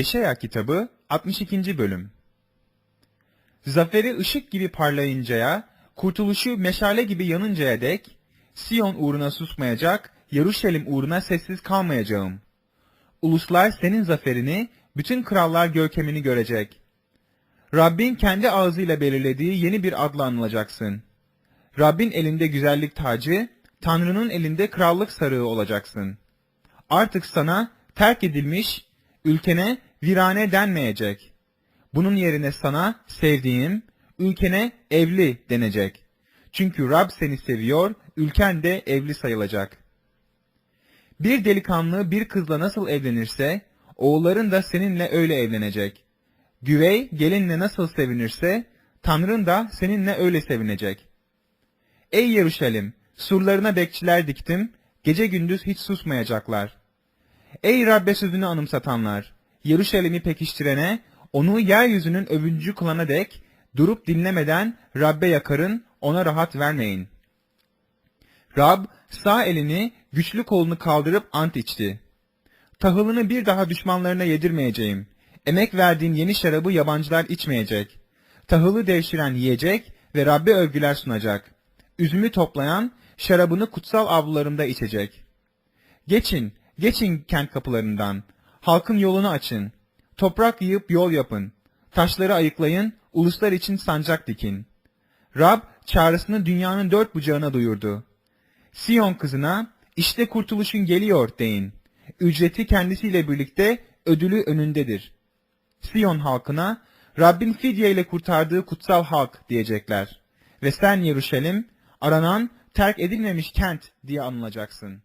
Eşaya kitabı 62. bölüm Zaferi ışık gibi parlayıncaya, kurtuluşu meşale gibi yanıncaya dek, Siyon uğruna susmayacak, Yaruşalim uğruna sessiz kalmayacağım. Uluslar senin zaferini, bütün krallar görkemini görecek. Rabbin kendi ağzıyla belirlediği yeni bir adla anılacaksın. Rabbin elinde güzellik tacı, Tanrı'nın elinde krallık sarığı olacaksın. Artık sana terk edilmiş, ülkene virane denmeyecek. Bunun yerine sana sevdiğim, ülkene evli denecek. Çünkü Rab seni seviyor, ülken de evli sayılacak. Bir delikanlı bir kızla nasıl evlenirse, oğulların da seninle öyle evlenecek. Güvey gelinle nasıl sevinirse, Tanrın da seninle öyle sevinecek. Ey Yeruşalim, surlarına bekçiler diktim, gece gündüz hiç susmayacaklar. Ey Rabbe sözünü anımsatanlar, Yeruşalim'i pekiştirene, onu yeryüzünün övüncü kılana dek, durup dinlemeden Rabbe yakarın, ona rahat vermeyin. Rab, sağ elini, güçlü kolunu kaldırıp ant içti. Tahılını bir daha düşmanlarına yedirmeyeceğim. Emek verdiğin yeni şarabı yabancılar içmeyecek. Tahılı devşiren yiyecek ve Rabbe övgüler sunacak. Üzümü toplayan, şarabını kutsal avlularımda içecek. Geçin, geçin kent kapılarından. Halkın yolunu açın. Toprak yığıp yol yapın. Taşları ayıklayın, uluslar için sancak dikin. Rab çağrısını dünyanın dört bucağına duyurdu. Siyon kızına, işte kurtuluşun geliyor deyin. Ücreti kendisiyle birlikte ödülü önündedir. Siyon halkına, Rabbin fidye ile kurtardığı kutsal halk diyecekler. Ve sen Yeruşalim, aranan, terk edilmemiş kent diye anılacaksın.